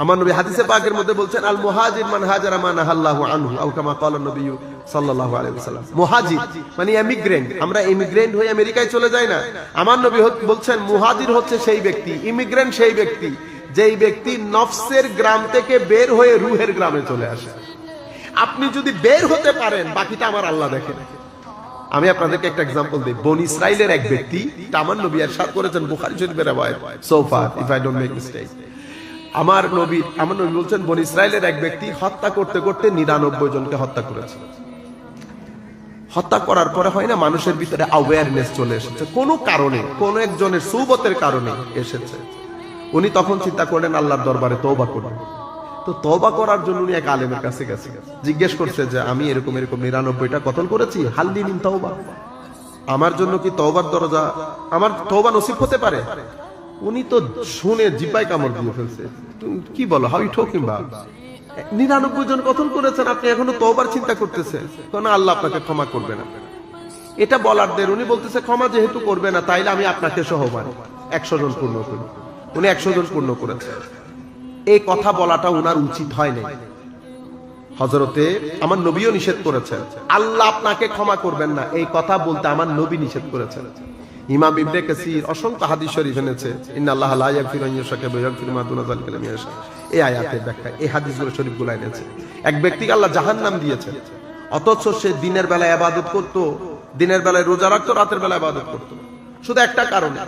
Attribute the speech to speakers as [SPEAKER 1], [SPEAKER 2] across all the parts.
[SPEAKER 1] আমার নবী হাদিসে পাকের মধ্যে বলছেন আল মুহাজির মান হাজারা মান আল্লাহু আনহু আও কামা নবী সাল্লাল্লাহু আলাইহি ওয়াসাল্লাম। মুহাজির মানে ইমিগ্রেন্ট আমরা ইমিগ্রেন্ট আমেরিকায় চলে যাই না। আমার নবী বলছেন, মুহাজির হচ্ছে সেই ব্যক্তি ইমিগ্রেন্ট সেই ব্যক্তি, যেই ব্যক্তি নফসের গ্রাম থেকে বের হয়ে রুহের গ্রামে চলে আসে। আপনি যদি বের হতে পারেন, বাকিটা আমার আল্লাহ দেখেন আমি আপনাদেরকে একটা এক্সাম্পল দিই। বন ইসরাইলের এক ব্যক্তি আমার নবী এরশাদ করেছেন বুখারী শরীফের রিওয়ায়াত so far if I don't make mistake আমার নবী আমার নবী বলছেন, বন ইসরায়েলের এক ব্যক্তি হত্যা করতে করতে নিরানব্বই জনকে হত্যা করেছে। হত্যা করার পরে হয় না, মানুষের ভিতরে অ্যাওয়ারনেস চলে এসেছে। কোনো কারণে, কোন একজনের সুবতের কারণে এসেছে। উনি তখন চিন্তা করলেন, আল্লাহর দরবারে তওবা করবেন তো তওবা করার জন্য উনি এক আলেমের কাছে গেছে। জিজ্ঞেস করছে যে, আমি এরকম এরকম নিরানব্বইটা কতল করেছি? হাল্লি নিন তওবা। আমার জন্য কি তওবার দরজা, আমার তওবা নসিব হতে পারে? উনি তো শুনে জিব্বাই কামড় দিয়ে ফেলছে। কি বলো হাউ ইউ টকিং নিরানব্বই জন কতল করেছেন আপনি? এখনও তওবার চিন্তা করতেছেন। কোন আল্লাহ আপনাকে ক্ষমা করবে না। এটা বলার দের উনি বলতেছে, ক্ষমা যেহেতু করবে না, তাইলে আমি আপনাকে সহ মানি একশো জন পূর্ণ করি উনি একশো জন পূর্ণ করেছেন। এই কথা বলাটা উনার উচিত হয় নাই। হজরতে আমার নবীও নিষেধ করেছেন। আল্লাহ আপনাকে ক্ষমা করবেন না। এই কথা বলতে আমার নবী নিষেধ করেছেন। ইমাম ইবনে কাসির অসংখ্য হাদিস শরীফ এনেছে। ইন্নাল্লাহ লা ইয়াগফিরু আন ইউশরাকা বিহি ওয়া ইয়াগফিরু মা দুনা যালিকা লিমান ইয়াশা। এই আয়াতের ব্যাখ্যা, এই হাদিসগুলো শরীফগুলো এনেছে। এক ব্যক্তিকে আল্লাহ জাহান্নাম দিয়েছেন অথচ সে দিনের বেলায় ইবাদত করত, দিনের বেলায় রোজা রাখতো, রাতের বেলায় ইবাদত করত। শুধু একটা কারণে,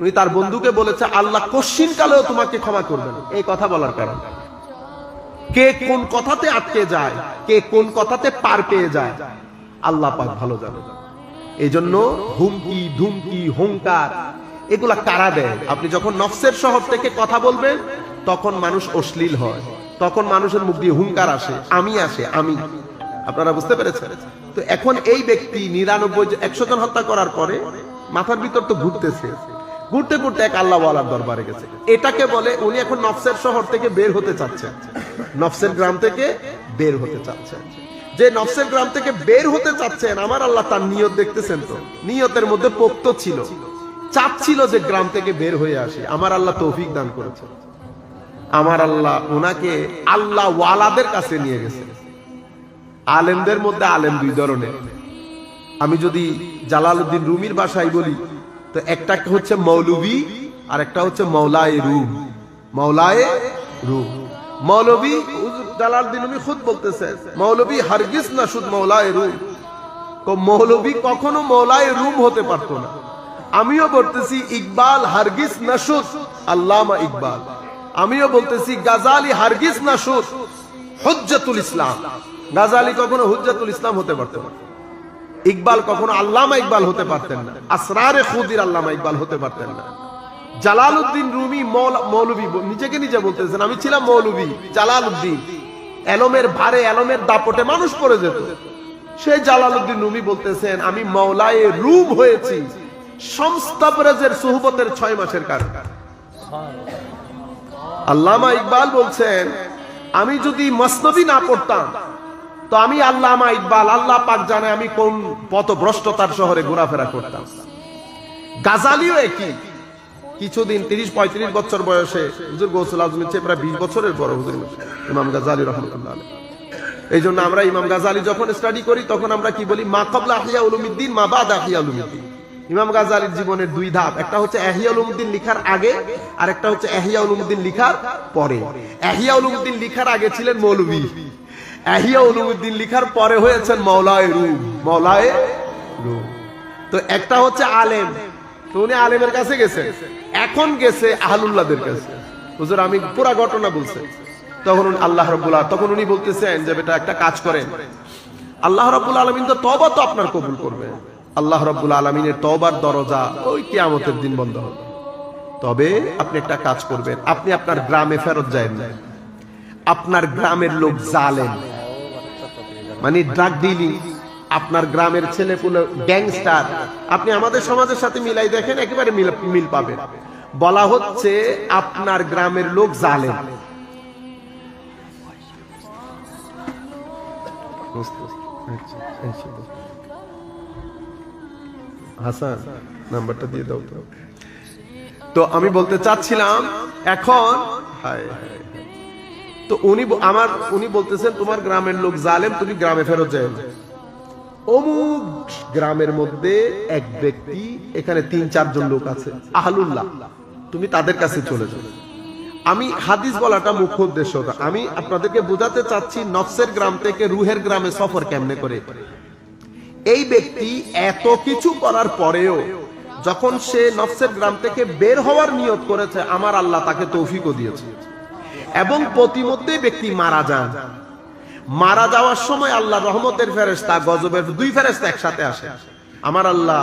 [SPEAKER 1] উনি তার বন্ধুকে বলেছে, আল্লাহ কশ্চিন কালেও তোমাকে ক্ষমা করবেন। এই কথা বলার কারণে। কে কোন কথাতে আটকে যায়, কে কোন কথাতে পার পেয়ে যায়, আল্লাহ পাক ভালো জানে। এই জন্য হুমকি, ধুমকি, হুঙ্কার, এগুলা কারা দেয়? আপনি যখন নফসের শহর থেকে কথা বলবেন, তখন মানুষ অশ্লীল হয়। তখন মানুষের মুখ দিয়ে হুঙ্কার আসে, আমি আসে, আমি। আপনারা বুঝতে পেরেছেন? তো এখন এই ব্যক্তি নিরানব্বই একশো জন হত্যা করার পরে মাথার ভিতর তো ঘুরতেছে। ঘুরতে ঘুরতে এক আল্লাহ দরবারে গেছে। এটাকে বলে উনি এখন নফসের শহর থেকে বের হতে চাচ্ছেন। নফসের গ্রাম থেকে বের হতে চাচ্ছেন। যে নফসের গ্রাম থেকে বের হতে চাচ্ছেন, আমার আল্লাহ তার নিয়ত দেখতেছেন তো। নিয়তের মধ্যে পোক্ত ছিল। চাচ্ছিল যে গ্রাম থেকে বের হয়ে আসে। আমার আল্লাহ তৌফিক দান করেছে আমার আল্লাহ ওনাকে আল্লাহ ওয়ালাদের কাছে নিয়ে গেছে। আলেমদের মধ্যে আলেম দুই ধরনের। আমি যদি জালালউদ্দিন রুমির ভাষায় বলি, তো একটা হচ্ছে মৌলবী আর একটা হচ্ছে মৌলায়ে রুম। মৌলায়ে রুম। মৌলবী হুজুর জালালউদ্দিন খুদ বলতেছেন মৌলবী হারগিজ না শুধু মৌলায়ে রুম? মৌলবী কখনো মৌলায়ে রুম হতে পারতো না। আমিও বলতেছি, ইকবাল হারগিজ নাসুদ আল্লামা ইকবাল। আমিও বলতেছি, গাজালি হারগিজ নাসুদ হুজ্জাতুল ইসলাম। গাজালি কখনো হুজ্জাতুল ইসলাম হতে পারতো না। ইকবাল কখনো আল্লামা ইকবাল হতে পারতেন না। আসরারে খুদির আল্লামা ইকবাল হতে পারতেন না। জালালউদ্দিন রুমি মৌলা- মৌলবী নিজেকে নিজে বলতেছেন, আমি ছিলাম মৌলবী জালালউদ্দিন। এলমের ভারে, এলমের দাপটে মানুষ পড়ে যেত। সেই জালালউদ্দিন রুমি বলতেছেন, আমি মৌলায়ে রুম হয়েছি ছয় মাসের আল্লামা ইকবাল বলছেন, আমি যদি মসনবী না পড়তাম, তো আমি আল্লামা ইকবাল, আল্লাহ পাক জানে আমি কোন পথভ্রষ্টতার শহরে ঘোরাফেরা করতাম। গাজালিও একই। কিছুদিন, তিরিশ, পঁয়ত্রিশ বছর বয়সে হুজুর গৌসুল আজমের চেয়ে প্রায় বিশ বছরের বড় হুজুর ইমাম গাজালি রহমতুল্লাহ। এই জন্য আমরা ইমাম গাজালি যখন স্টাডি করি, তখন আমরা কি বলি, মা কবলা আহিয়া উলুমিদ্দিন, মা বাদ আহিয়া উলুমিদ্দিন। ইমাম গাজালির জীবনের দুই ধাপ, একটা হচ্ছে এহিয়া উলুমুদ্দিন লিখার আগে, আর একটা হচ্ছে এহিয়া উলুমুদ্দিন লিখার পরে। এহিয়া উলুমুদ্দিন লিখার আগে ছিলেন মৌলভী এহিয়া উলুমুদ্দিন লিখার পরে হয়েছেন মৌলায়ে রুম মৌলায়ে রুম। তো একটা হচ্ছে আলেম। তো উনি আলেমের কাছে গেছে এখন গেছে আহলুল্লাহদের কাছে। হুজুর, আমি পুরা ঘটনা বলছে। তখন আল্লাহ রব্বুল্লাহ তখন উনি বলতেছেন যে বেটা, একটা কাজ করেন। আল্লাহ রব্বুল আলমিন তো তবা তো আপনার কবুল করবে। আল্লাহ রব্বুল আলমিনের তবার দরজা ওই কিয়ামতের দিন বন্ধ হবে। তবে আপনি একটা কাজ করবেন। আপনি আপনার গ্রামে ফেরত যায়েন না। আপনার গ্রামের লোক জালেন মানে ড্রাগ ডিলিং আপনার গ্রামের ছেলে পুলে গ্যাংস্টার আপনি আমাদের সমাজের সাথে মিলাই দেখেন, একেবারে মিল পাবেন। বলা হচ্ছে আপনার গ্রামের লোক জালেন হাসান, নাম্বারটা দিয়ে দাও তো। আমি বলতে চাচ্ছিলাম, এখন। তো উনি আমার উনি বলতেছেন, তোমার গ্রামের লোক জালেম, তুমি গ্রামে ফেরত যাও। অমুক গ্রামের মধ্যে এক ব্যক্তি, এখানে তিন, চারজন লোক আছে, আহলুল্লাহ। তুমি তাদের কাছে চলে যাও। আমি হাদিস বলাটা মুখ্য উদ্দেশ্য আমি আপনাদেরকে বোঝাতে চাচ্ছি নফসের গ্রাম থেকে রুহের গ্রামে সফর কেমনে করে। এই ব্যক্তি এত কিছু করার পরেও যখন সে নফসের গ্রাম থেকে বের হওয়ার নিয়ত করেছে, আমার আল্লাহ তাকে তৌফিকও দিয়েছে। এবং প্রতিমধ্যে ব্যক্তি মারা যান। মারা যাওয়ার সময় আল্লাহ রহমতের ফেরেস্তা গজবের দুই ফেরেস্তা একসাথে আসে। আমার আল্লাহ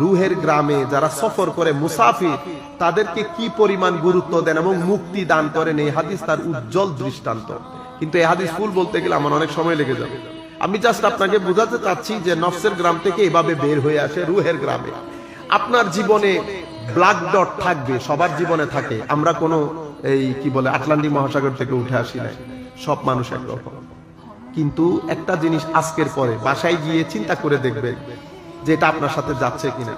[SPEAKER 1] রুহের গ্রামে যারা সফর করে মুসাফির, তাদেরকে কি পরিমাণ গুরুত্ব দেন এবং মুক্তি দান করেন? এই হাদিস তার উজ্জ্বল দৃষ্টান্ত। কিন্তু এই হাদিস ফুল বলতে গেলে আমার অনেক সময় লেগে যাবে। আমি জাস্ট আপনাকে বোঝাতে চাচ্ছি যে নফসের গ্রাম থেকে এভাবে বের হয়ে আসে রুহের গ্রামে। আপনার জীবনে ব্ল্যাক ডট থাকবে, সবার জীবনে থাকে। আমরা কোনো এই কি বলে আটলান্টিক মহাসাগর থেকে উঠে আসি নাই। সব মানুষ একরকম। কিন্তু একটা জিনিস আজকের পরে, বাসায় গিয়ে চিন্তা করে দেখবেন যে এটা আপনার সাথে যাচ্ছে কিনা।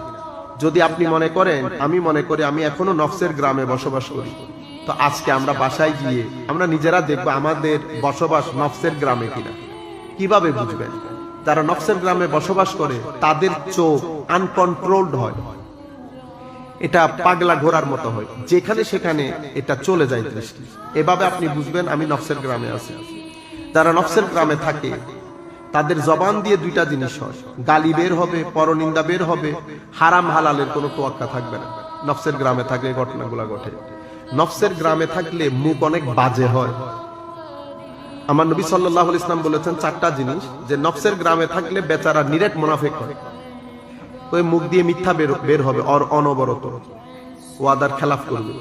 [SPEAKER 1] যদি আপনি মনে করেন, আমি মনে করি, আমি এখনও নফসের গ্রামে বসবাস করি। তো আজকে আমরা বাসায় গিয়ে আমরা নিজেরা দেখব আমাদের বসবাস নফসের গ্রামে কিনা। কীভাবে বুঝবেন? যারা নফসের গ্রামে বসবাস করে, তাদের চোখ আনকন্ট্রোলড হয়। এটা পাগলা ঘোরার মতো হয়। যেখানে সেখানে এটা চলে যায় দৃষ্টি। এভাবে আপনি বুঝবেন, আমি নফসের গ্রামে আছি। যারা নফসের গ্রামে থাকে তাদের জবান দিয়ে দুইটা জিনিস হয়। গালি বের হবে, পরনিন্দা বের হবে, হারাম হালালের কোনো তোয়াক্কা থাকবে না। নফসের গ্রামে থাকলে ঘটনাগুলো ঘটে। নফসের গ্রামে থাকলে মুখ অনেক বাজে হয়। আমার নবী সাল্লাহ ইসলাম বলেছেন চারটা জিনিস যে নফসের গ্রামে থাকলে বেচারা নিরেট মুনাফেক হয়। ওই মুখ দিয়ে মিথ্যা বের বের হবে, অর অনবরত। ওয়াদার খেলাফ করবে।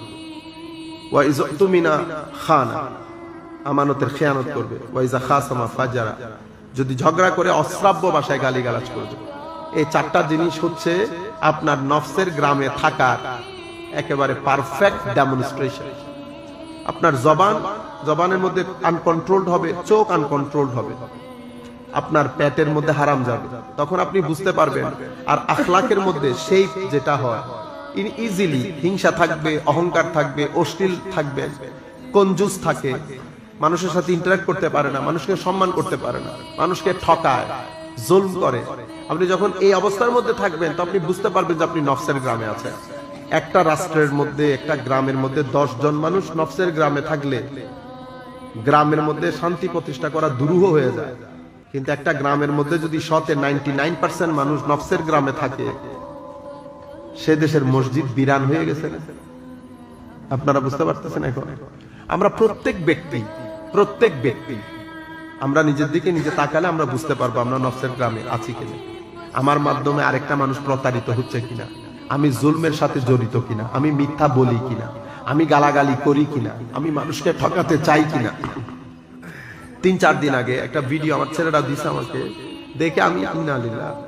[SPEAKER 1] ওয়া ইজতুমিনা খানা। আমানতের খেয়ানত করবে। ওয়াইজা খাসামা ফাজারা। যদি ঝগড়া করে অশ্রাব্য ভাষায় গালিগালাজ করবে এই চারটা জিনিস হচ্ছে আপনার নফসের গ্রামে থাকার একেবারে পারফেক্ট ডেমনস্ট্রেশন আপনার জবান, জবানের মধ্যে আনকন্ট্রোলড হবে, চোখ আনকন্ট্রোলড হবে। আপনার পেটের মধ্যে হারাম যাবে। তখন আপনি বুঝতে পারবেন, আর আখলাকের মধ্যে সেই যেটা হয় ইন ইজিলি হিংসা থাকবে, অহংকার থাকবে, অশ্লীল থাকবে কঞ্জুস থাকে। মানুষের সাথে ইন্টারাক্ট করতে পারে না, মানুষকে সম্মান করতে পারে না, মানুষকে ঠকায়, জুলম করে। আপনি যখন এই অবস্থার মধ্যে থাকবেন, তো আপনি বুঝতে পারবেন যে আপনি নফসের গ্রামে আছেন। একটা রাষ্ট্রের মধ্যে, একটা গ্রামের মধ্যে দশ জন মানুষ নফসের গ্রামে থাকলে গ্রামের মধ্যে শান্তি প্রতিষ্ঠা করা দুরূহ হয়ে যায়। কিন্তু একটা গ্রামের মধ্যে যদি শতে নাইনটি নাইন পার্সেন্ট মানুষ নফসের গ্রামে থাকে, সে দেশের মসজিদ বিরান হয়ে গেছে আপনারা বুঝতে পারতেছেন এখন? আমরা প্রত্যেক ব্যক্তি প্রত্যেক ব্যক্তি। আমরা নিজের দিকে নিজে তাকালে আমরা বুঝতে পারব আমরা নফসের গ্রামে আছি কিনা। আমার মাধ্যমে আরেকটা মানুষ প্রতারিত হচ্ছে কিনা। আমি জুলমের সাথে জড়িত কিনা। আমি মিথ্যা বলি কিনা। আমি গালাগালি করি কিনা। আমি মানুষকে ঠকাতে চাই কিনা। তিন চার দিন আগে একটা ভিডিও আমার ছেলেরা দিছে আমাকে। দেখে আমি ইন্নালিল্লাহ।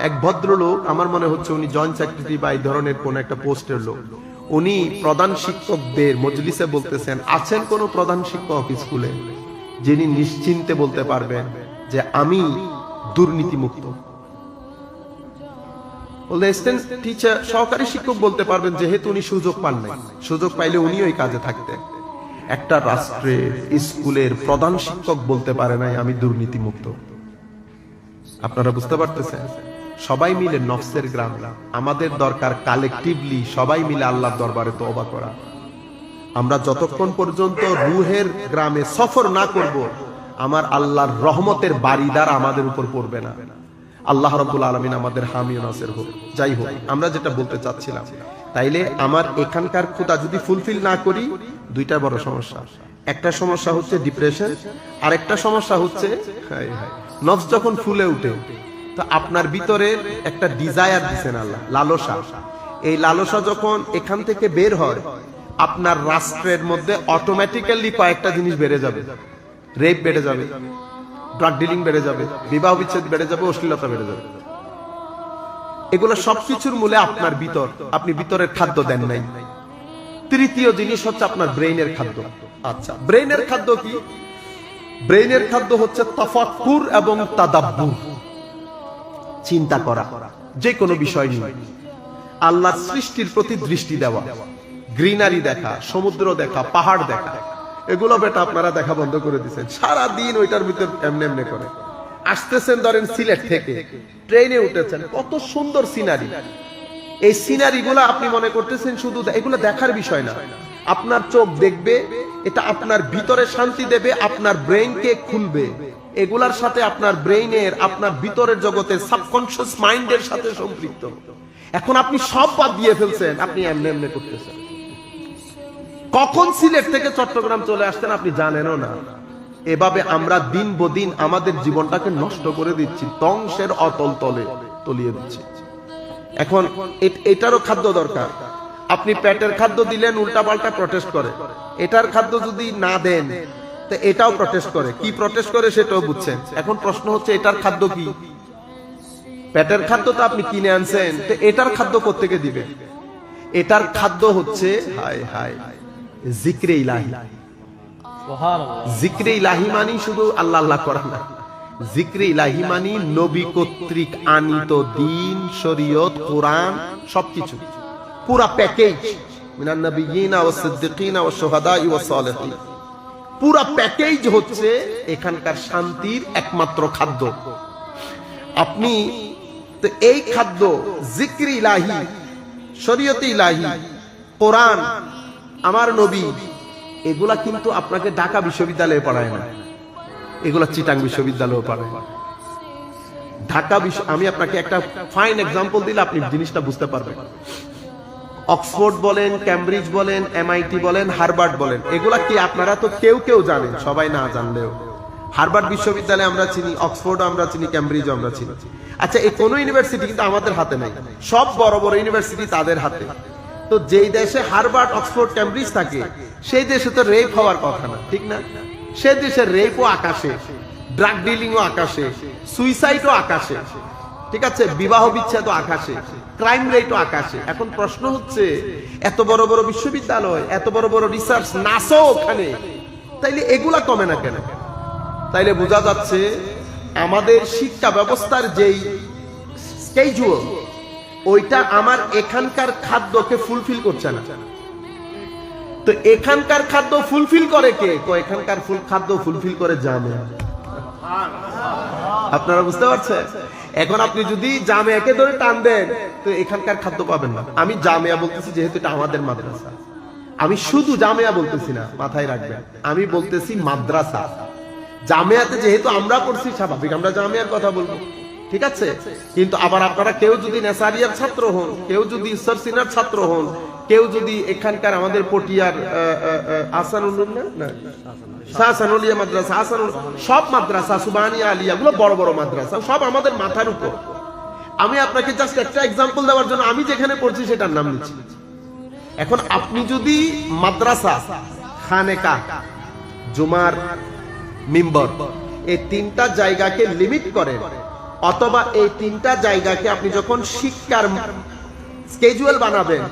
[SPEAKER 1] এক ভদ্রলোক, আমার মনে হচ্ছে উনি জয়েন্ট সেক্রেটারি বা এই ধরনের কোন একটা পোস্টের লোক। উনি প্রধান শিক্ষকদের মজলিসে বলতেছেন, আছেন কোন প্রধান শিক্ষক স্কুলে যিনি নিশ্চিন্তে বলতে পারবেন যে আমি দুর্নীতিমুক্ত? টিচার সহকারী শিক্ষক বলতে পারবেন যেহেতু উনি সুযোগ পান নাই। সুযোগ পাইলে উনি ওই কাজে থাকতেন। একটা রাষ্ট্রের স্কুলের প্রধান শিক্ষক বলতে পারে নাই, আমি দুর্নীতিমুক্ত। আপনারা বুঝতে পারতেছেন? সবাই মিলে নফসের গ্রাম। আমাদের দরকার কালেকটিভলি সবাই মিলে আল্লাহর দরবারে তওবা করা। আমরা যতক্ষণ পর্যন্ত রুহের গ্রামে সফর না করব, আমার আল্লাহর রহমতের বাড়িদার আমাদের উপর পড়বে না। আল্লাহ রব্বুল আলমিন আমাদের হামি নাসের হোক। যাই হোক, আমরা যেটা বলতে চাচ্ছিলাম, তাইলে আমার এখানকার ক্ষুদা যদি ফুলফিল না করি, দুইটা বড় সমস্যা। একটা সমস্যা হচ্ছে ডিপ্রেশন আর একটা সমস্যা হচ্ছে নফস যখন ফুলে উঠে আপনার ভিতরে একটা ডিজায়ার দিচ্ছেন আল্লাহ, লালসা। এই লালসা যখন এখান থেকে বের হয়, আপনার রাষ্ট্রের মধ্যে অটোমেটিক্যালি কয়েকটা জিনিস বেড়ে যাবে। রেপ বেড়ে যাবে ড্রাগ ডিলিং বেড়ে যাবে, বিবাহ বিচ্ছেদ বেড়ে যাবে, অশ্লীলতা বেড়ে যাবে। এগুলো সবকিছুর মূলে আপনার ভিতর, আপনি ভিতরের খাদ্য দেন নাই। তৃতীয় জিনিস হচ্ছে আপনার ব্রেইনের খাদ্য। আচ্ছা ব্রেইনের খাদ্য কি? ব্রেইনের খাদ্য হচ্ছে তফাক্কুর এবং তাদাব্বুর। চিন্তা করা, যে কোনো বিষয় নিয়ে। আল্লাহর সৃষ্টির প্রতি দৃষ্টি দেওয়া, গ্রিনারি দেখা, সমুদ্র দেখা, পাহাড় দেখা। এগুলো বেটা আপনারা দেখা বন্ধ করে দিচ্ছেন সারা দিন ওইটার ভিতর এমনি এমনি করে। আসতেছেন ধরেন সিলেট থেকে, ট্রেনে উঠেছেন, কত সুন্দর সিনারি। এই সিনারি গুলা আপনি মনে করতেছেন শুধু এগুলো দেখার বিষয় না। আপনার চোখ দেখবে, এটা আপনার ভিতরে শান্তি দেবে, আপনার ব্রেইনকে খুলবে। এগুলার সাথে আপনার ব্রেইনের, আপনার ভিতরের জগতের সাবকনশিয়াস মাইন্ডের সাথে সম্পৃক্ত। এখন আপনি সব বাদ দিয়ে ফেলছেন, আপনি এমনি এমনি করতেছেন। কখন সিলেট থেকে চট্টগ্রাম চলে আসতেন আপনি জানেনও না। এভাবে আমরা দিন বদিন আমাদের জীবনটাকে নষ্ট করে দিচ্ছি, ধ্বংসের অতল তলে তলিয়ে দিচ্ছি। এখন এটারও খাদ্য দরকার। আপনি পেটের খাদ্য দিলেন উল্টা পাল্টা প্রটেস্ট করে। এটার খাদ্য যদি না দেন তো এটাও প্রটেস্ট করে। কি প্রটেস্ট করে সেটাও বুঝছেন। এখন প্রশ্ন হচ্ছে, এটার খাদ্য কি? পেটের খাদ্য তো আপনি কিনে আনছেন, তো এটার খাদ্য কোত্থেকে দিবে? এটার খাদ্য হচ্ছে, হায় হায়, জিক্রে ইলাহি। জিক্রে ইলাহি মানি শুধু আল্লাহ আল্লাহ করা না। জিক্রে ইলাহি মানি নবী কর্তৃক আনিত দিন, শরীয়ত, কোরআন, সবকিছু। পুরা প্যাকেজ। মিনান নবিয়িনা ওয়াস সিদ্দিকিনা ওয়াস শুহাদাই ওয়াস সালিহিন। পুরা প্যাকেজ হচ্ছে এখানকার শান্তির একমাত্র খাদ্য। আপনি তো এই খাদ্য, জিক্রি ইলাহি, শরীয়তে ইলাহি, কোরআন, আমার নবী, এগুলা কিন্তু আপনাকে ঢাকা বিশ্ববিদ্যালয়ে পড়ায় না। এগুলা চিটাং বিশ্ববিদ্যালয়ে পড়ায় ঢাকা বিশ্ব আমি আপনাকে একটা ফাইন এক্সাম্পল দিলে আপনি জিনিসটা বুঝতে পারবেন। অক্সফোর্ড বলেন ক্যামব্রিজ বলেন এমআইটি বলেন, হার্ভার্ড বলেন। এগুলা কি আপনারা তো কেউ কেউ জানেন, সবাই না জানলেও। হার্ভার্ড বিশ্ববিদ্যালয়ে আমরা চিনি অক্সফোর্ড আমরা চিনি ক্যামব্রিজ আমরা চিনি। আচ্ছা এই কোনো ইউনিভার্সিটি কিন্তু আমাদের হাতে নাই। সব বড় বড় ইউনিভার্সিটি তাদের হাতে। তো যেই দেশে হার্ভার্ড, অক্সফোর্ড ক্যামব্রিজ থাকে, সেই দেশে তো রেপ হওয়ার কথা না, ঠিক না? সে দেশে রেপও আকাশে ড্রাগ ডিলিংও আকাশে সুইসাইডও আকাশে, ঠিক আছে? বিবাহ বিচ্ছেদ আকাশে। ক্রাইম রেটও আকাশে। এখন প্রশ্ন হচ্ছে, এত বড় বড় বিশ্ববিদ্যালয়, এত বড় বড় রিসার্চ নাসো ওখানে, তাইলে এগুলা কমে না কেন? তাইলে বোঝা যাচ্ছে, আমাদের শিক্ষা ব্যবস্থার যেই স্কেজুয়াল ওইটা আমার এখানকার খাদ্যকে ফুলফিল করছে না। তো এখানকার খাদ্য ফুলফিল করে কে? এখানকার ফুল খাদ্য ফুলফিল করে জামে আপনারা বুঝতে পারছেন? এখন আপনি যদি জামিয়াকে ধরে টান দেন, তো এখানকার খাদ্য পাবেন না। আমি জামিয়া বলতেছি যেহেতু এটা আমাদের মাদ্রাসা। আমি শুধু জামিয়া বলতেছি না, মাথায় রাখবেন। আমি বলতেছি মাদ্রাসা। জামিয়াতে যেহেতু আমরা পড়ছি, স্বাভাবিক আমরা জামিয়ার কথা বলব। ঠিক আছে? কিন্তু আবার আপনারা কেউ যদি নেসারিয়ার ছাত্র হন, কেউ যদি সরসিনার ছাত্র হন, কেউ যদি এখানকার আমাদের পটিয়ার আসানুল না? না সাসানুলিয়া মাদ্রাসা আসানুল সব মাদ্রাসা সুবানিয়া আলিয়া গুলো বড় বড় মাদ্রাসা, সব আমাদের মাথার উপর। আমি আপনাকে জাস্ট একটা এক্সাম্পল দেওয়ার জন্য আমি যেখানে পড়ছি সেটার নাম নিচ্ছি। এখন আপনি যদি মাদ্রাসা, খানেকা, জুমার মিম্বর, এই তিনটা জায়গাকে লিমিট অথবা এই তিনটা জায়গাকে আপনি যখন শিক্ষার স্কেজুয়াল বানাবেন,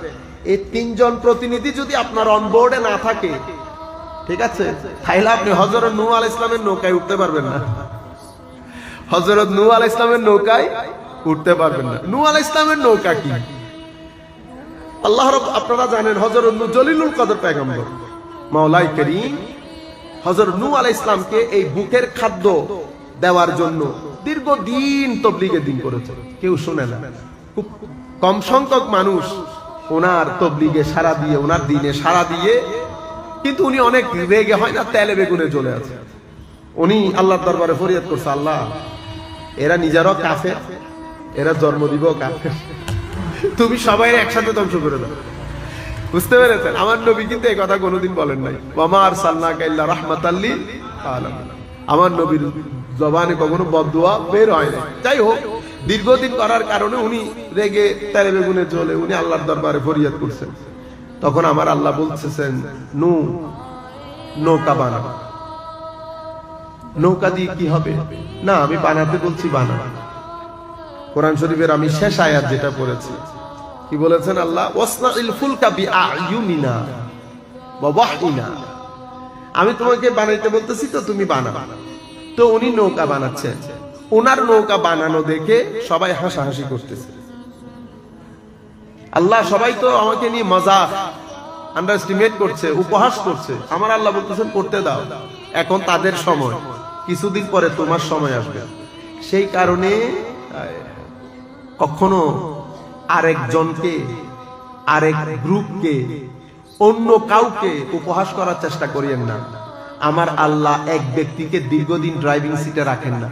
[SPEAKER 1] এই তিনজন প্রতিনিধি যদি আপনার অনবোর্ডে না থাকে ঠিক আছে? তাইলে আপনি হজরত নু আল ইসলামের নৌকায় উঠতে পারবেন না। হজরত নূ আল ইসলামের নৌকায় উঠতে পারবেন না। নূ আল ইসলামের নৌকা কি? আল্লাহ আপনারা জানেন হজরত নূ জলিলুল কদর পেগম্বর মাওলাই করিম হজরত নূ আলাইহিস ইসলামকে এই বুকের খাদ্য দেওয়ার জন্য দীর্ঘদিন তবলিগের দিন করেছে। কেউ শুনে না। খুব কম সংখ্যক মানুষ ওনার তবলিগে সারা দিয়ে, ওনার দিনে সারা দিয়ে কিন্তু উনি অনেক রেগে, হয় না, তেলে বেগুনে চলে আছে। উনি আল্লাহর দরবারে ফরিয়াদ করছে, আল্লাহ, এরা নিজেরও কাফের, এরা জন্ম দিব কাফের। তুমি সবাই একসাথে ধ্বংস করে দাও। বুঝতে পেরেছেন? আমার নবী কিন্তু এই কথা কোনোদিন বলেন নাই। মামার সাল্লা কাইল্লা রহমাতাল্লি আমার নবীর জবানে কখনো বদুয়া বের হয় না যাই হোক, দীর্ঘদিন করার কারণে উনি রেগে তেলে বেগুনে চলে, উনি আল্লাহর দরবারে ফরিয়াদ করছেন। তখন আমার আল্লাহ বলতেছেন, নু, নৌকা বানা নৌকা দিয়ে কি হবে? না, আমি বানাতে বলছি বানা কোরআন শরীফের আমি শেষ আয়াত যেটা পড়েছি। কি বলেছেন আল্লাহ? আমি তোমাকে বানাইতে বলতেছি তো তুমি বানা তো উনি নৌকা বানাচ্ছেন। ওনার নৌকা বানানো দেখে সবাই হাসাহাসি করতেছে। আল্লাহ সবাই তো আমাকে নিয়ে মজা আন্ডার এস্টিমেট করছে, উপহাস করছে। আমার আল্লাহ বলতেছেন করতে দাও। এখন তাদের সময়। কিছুদিন পরে তোমার সময় আসবে। সেই কারণে কখনো আরেকজনকে, আরেক গ্রুপকে, অন্য কাউকে উপহাস করার চেষ্টা করিয়েন না। আমার আল্লাহ এক ব্যক্তিকে দীর্ঘদিন ড্রাইভিং সিটে রাখেন না।